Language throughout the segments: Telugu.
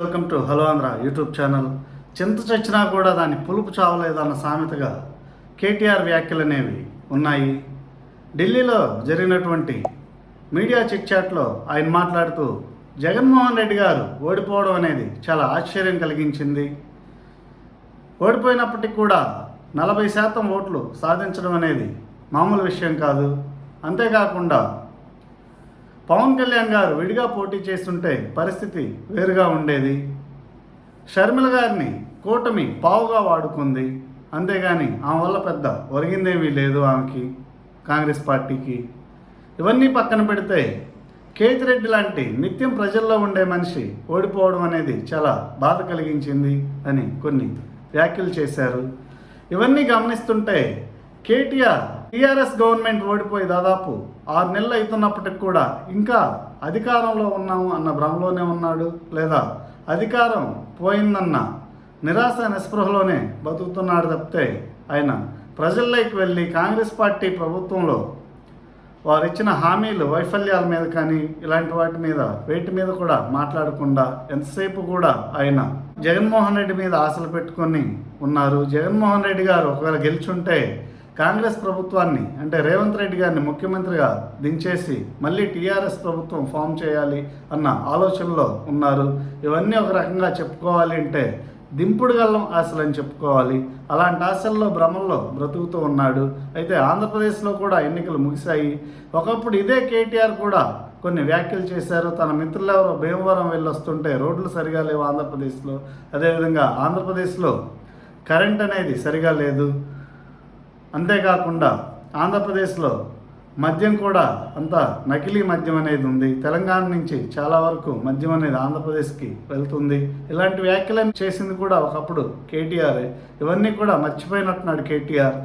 Welcome to hello Andhra YouTube channel చింత చచ్చినా కూడా దాని పులుపు చావలేదన్న సామెతగా కేటీఆర్ వ్యాఖ్యలు అనేవి ఉన్నాయి. ఢిల్లీలో జరిగినటువంటి మీడియా చిక్చాట్లో ఆయన మాట్లాడుతూ జగన్మోహన్ రెడ్డి గారు ఓడిపోవడం అనేది చాలా ఆశ్చర్యం కలిగించింది. ఓడిపోయినప్పటికీ కూడా నలభై శాతం ఓట్లు సాధించడం అనేది మామూలు విషయం కాదు. అంతేకాకుండా పవన్ కళ్యాణ్ గారు విడిగా పోటీ చేస్తుంటే పరిస్థితి వేరుగా ఉండేది. షర్మిల గారిని కూటమి పావుగా వాడుకుంది. అంతేగాని ఆమె వల్ల పెద్ద ఒరిగిందేమీ లేదు ఆమెకి కాంగ్రెస్ పార్టీకి. ఇవన్నీ పక్కన పెడితే కేతిరెడ్డి లాంటి నిత్యం ప్రజల్లో ఉండే మనిషి ఓడిపోవడం అనేది చాలా బాధ కలిగించింది అని కొన్ని వ్యాఖ్యలు చేశారు. ఇవన్నీ గమనిస్తుంటే కేటీఆర్ టీఆర్ఎస్ గవర్నమెంట్ ఓడిపోయి దాదాపు ఆరు నెలలు అవుతున్నప్పటికి కూడా ఇంకా అధికారంలో ఉన్నాము అన్న భ్రమలోనే ఉన్నాడు లేదా అధికారం పోయిందన్న నిరాశ నిస్పృహలోనే బతుకుతున్నాడు తప్పితే ఆయన ప్రజల్లోకి వెళ్ళి కాంగ్రెస్ పార్టీ ప్రభుత్వంలో వారు ఇచ్చిన హామీలు వైఫల్యాల మీద కానీ ఇలాంటి వాటి మీద వేటి మీద కూడా మాట్లాడకుండా ఎంతసేపు కూడా ఆయన జగన్మోహన్ రెడ్డి మీద ఆశలు పెట్టుకొని ఉన్నారు. జగన్మోహన్ రెడ్డి గారు ఒకవేళ గెలిచుంటే కాంగ్రెస్ ప్రభుత్వాన్ని అంటే రేవంత్ రెడ్డి గారిని ముఖ్యమంత్రిగా దించేసి మళ్ళీ టీఆర్ఎస్ ప్రభుత్వం ఫామ్ చేయాలి అన్న ఆలోచనలో ఉన్నారు. ఇవన్నీ ఒక రకంగా చెప్పుకోవాలి అంటే దింపుడు గల్లం ఆశలు అని చెప్పుకోవాలి. అలాంటి ఆశల్లో భ్రమంలో బ్రతుకుతూ ఉన్నాడు. అయితే ఆంధ్రప్రదేశ్లో కూడా ఎన్నికలు ముగిశాయి. ఒకప్పుడు ఇదే కేటీఆర్ కూడా కొన్ని వ్యాఖ్యలు చేశారు. తన మిత్రులు ఎవరో భీమవరం వెళ్ళి వస్తుంటే రోడ్లు సరిగా లేవు ఆంధ్రప్రదేశ్లో. అదేవిధంగా ఆంధ్రప్రదేశ్లో కరెంట్ అనేది సరిగా లేదు. అంతేకాకుండా ఆంధ్రప్రదేశ్లో మద్యం కూడా అంత నకిలీ మద్యం అనేది ఉంది. తెలంగాణ నుంచి చాలా వరకు మద్యం అనేది ఆంధ్రప్రదేశ్కి వెళ్తుంది. ఇలాంటి వ్యాఖ్యలను చేసింది కూడా ఒకప్పుడు కేటీఆర్. ఇవన్నీ కూడా మర్చిపోయినట్టున్నాడు కేటీఆర్.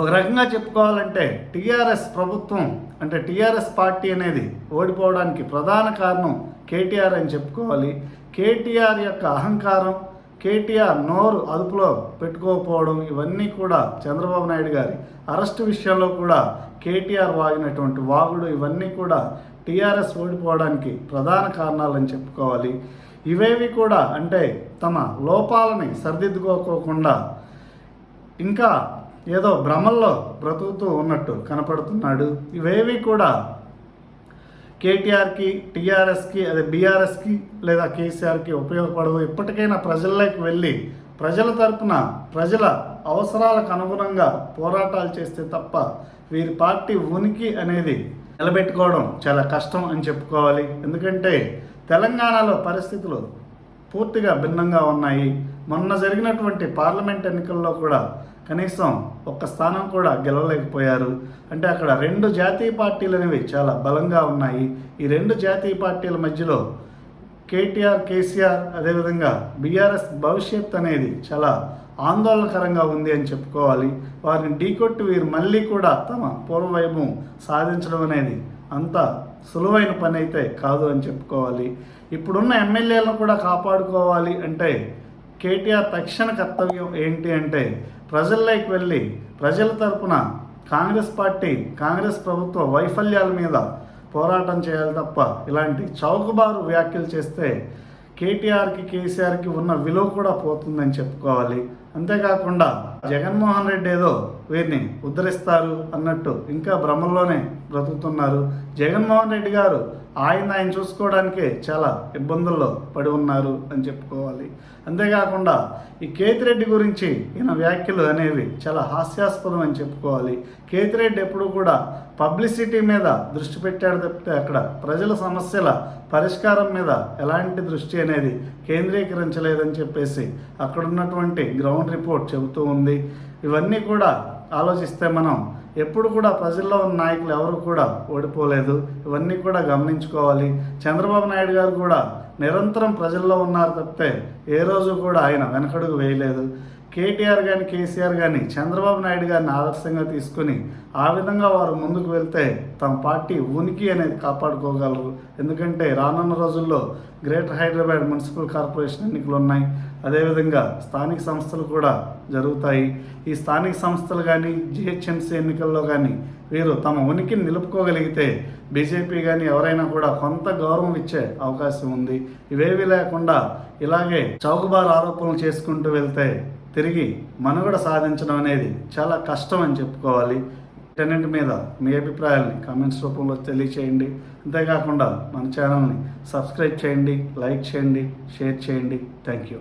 ఒక రకంగా చెప్పుకోవాలంటే టీఆర్ఎస్ ప్రభుత్వం అంటే టీఆర్ఎస్ పార్టీ అనేది ఓడిపోవడానికి ప్రధాన కారణం కేటీఆర్ అని చెప్పుకోవాలి. కేటీఆర్ యొక్క అహంకారం కేటీఆర్ నోరు అదుపులో పెట్టుకోకపోవడం ఇవన్నీ కూడా చంద్రబాబు నాయుడు గారి అరెస్టు విషయంలో కూడా కేటీఆర్ వాగినటువంటి వాగుడు ఇవన్నీ కూడా టీఆర్ఎస్ ఓడిపోవడానికి ప్రధాన కారణాలని చెప్పుకోవాలి. ఇవేవి కూడా అంటే తమ లోపాలని సరిదిద్దుకోకోకుండా ఇంకా ఏదో భ్రమల్లో బ్రతుకుతూ ఉన్నట్టు కనపడుతున్నాడు. ఇవేవి కూడా కేటీఆర్కి టీఆర్ఎస్కి అదే బీఆర్ఎస్కి లేదా కేసీఆర్కి ఉపయోగపడవు. ఇప్పటికైనా ప్రజల్లోకి వెళ్ళి ప్రజల తరపున ప్రజల అవసరాలకు అనుగుణంగా పోరాటాలు చేస్తే తప్ప వీరి పార్టీ ఉనికి అనేది నిలబెట్టుకోవడం చాలా కష్టం అని చెప్పుకోవాలి. ఎందుకంటే తెలంగాణలో పరిస్థితులు పూర్తిగా భిన్నంగా ఉన్నాయి. మొన్న జరిగినటువంటి పార్లమెంట్ ఎన్నికల్లో కూడా కనీసం ఒక్క స్థానం కూడా గెలవలేకపోయారు. అంటే అక్కడ రెండు జాతీయ పార్టీలు అనేవి చాలా బలంగా ఉన్నాయి. ఈ రెండు జాతీయ పార్టీల మధ్యలో కేటీఆర్ కేసీఆర్ అదేవిధంగా బీఆర్ఎస్ భవిష్యత్ అనేది చాలా ఆందోళనకరంగా ఉంది అని చెప్పుకోవాలి. వారిని ఢీకొట్టి వీరు మళ్ళీ కూడా తమ పూర్వవైభవం సాధించడం అనేది అంత సులువైన పని అయితే కాదు అని చెప్పుకోవాలి. ఇప్పుడున్న ఎమ్మెల్యేలను కూడా కాపాడుకోవాలి అంటే కేటీఆర్ తక్షణ కర్తవ్యం ఏంటి అంటే ప్రజల్లోకి వెళ్ళి ప్రజల తరపున కాంగ్రెస్ పార్టీ కాంగ్రెస్ ప్రభుత్వ వైఫల్యాల మీద పోరాటం చేయాలి తప్ప ఇలాంటి చౌకబారు వ్యాఖ్యలు చేస్తే కేటీఆర్కి కేసీఆర్కి ఉన్న విలువ కూడా పోతుందని చెప్పుకోవాలి. అంతేకాకుండా జగన్మోహన్ రెడ్డి ఏదో వీరిని ఉద్ధరిస్తారు అన్నట్టు ఇంకా భ్రమంలోనే బ్రతుకుతున్నారు. జగన్మోహన్ రెడ్డి గారు ఆయన ఆయన చూసుకోవడానికే చాలా ఇబ్బందుల్లో పడి ఉన్నారు అని చెప్పుకోవాలి. అంతేకాకుండా ఈ కేతిరెడ్డి గురించి ఈయన వ్యాఖ్యలు అనేవి చాలా హాస్యాస్పదం అని చెప్పుకోవాలి. కేతిరెడ్డి ఎప్పుడు కూడా పబ్లిసిటీ మీద దృష్టి పెట్టాడు తప్పితే అక్కడ ప్రజల సమస్యల పరిష్కారం మీద ఎలాంటి దృష్టి అనేది కేంద్రీకరించలేదని చెప్పేసి అక్కడ ఉన్నటువంటి గ్రౌండ్ రిపోర్ట్ చెబుతూ ఉంది. ఇవన్నీ కూడా ఆలోచిస్తే మనం ఎప్పుడు కూడా ప్రజల్లో ఉన్న నాయకులు ఎవరు కూడా ఓడిపోలేదు. ఇవన్నీ కూడా గమనించుకోవాలి. చంద్రబాబు నాయుడు గారు కూడా నిరంతరం ప్రజల్లో ఉన్నారు తప్పితే ఏ రోజు కూడా ఆయన వెనకడుగు వేయలేదు. కేటీఆర్ కానీ కేసీఆర్ కానీ చంద్రబాబు నాయుడు గారిని ఆదర్శంగా తీసుకుని ఆ విధంగా వారు ముందుకు వెళ్తే తమ పార్టీ ఉనికి అనేది కాపాడుకోగలరు. ఎందుకంటే రానున్న రోజుల్లో గ్రేటర్ హైదరాబాద్ మున్సిపల్ కార్పొరేషన్ ఎన్నికలు ఉన్నాయి. అదేవిధంగా స్థానిక సంస్థలు కూడా జరుగుతాయి. ఈ స్థానిక సంస్థలు కానీ జిహెచ్ఎంసీ ఎన్నికల్లో కానీ వీరు తమ ఉనికిని నిలుపుకోగలిగితే బీజేపీ కానీ ఎవరైనా కూడా కొంత గౌరవం ఇచ్చే అవకాశం ఉంది. ఇవేవి లేకుండా ఇలాగే చౌకబార్ ఆరోపణలు చేసుకుంటూ వెళ్తే తిరిగి మనుగడ సాధించడం అనేది చాలా కష్టం అని చెప్పుకోవాలి. వీటన్నింటి మీద మీ అభిప్రాయాల్ని కామెంట్స్ రూపంలో తెలియచేయండి. అంతేకాకుండా మన ఛానల్ని సబ్స్క్రైబ్ చేయండి లైక్ చేయండి షేర్ చేయండి. Thank you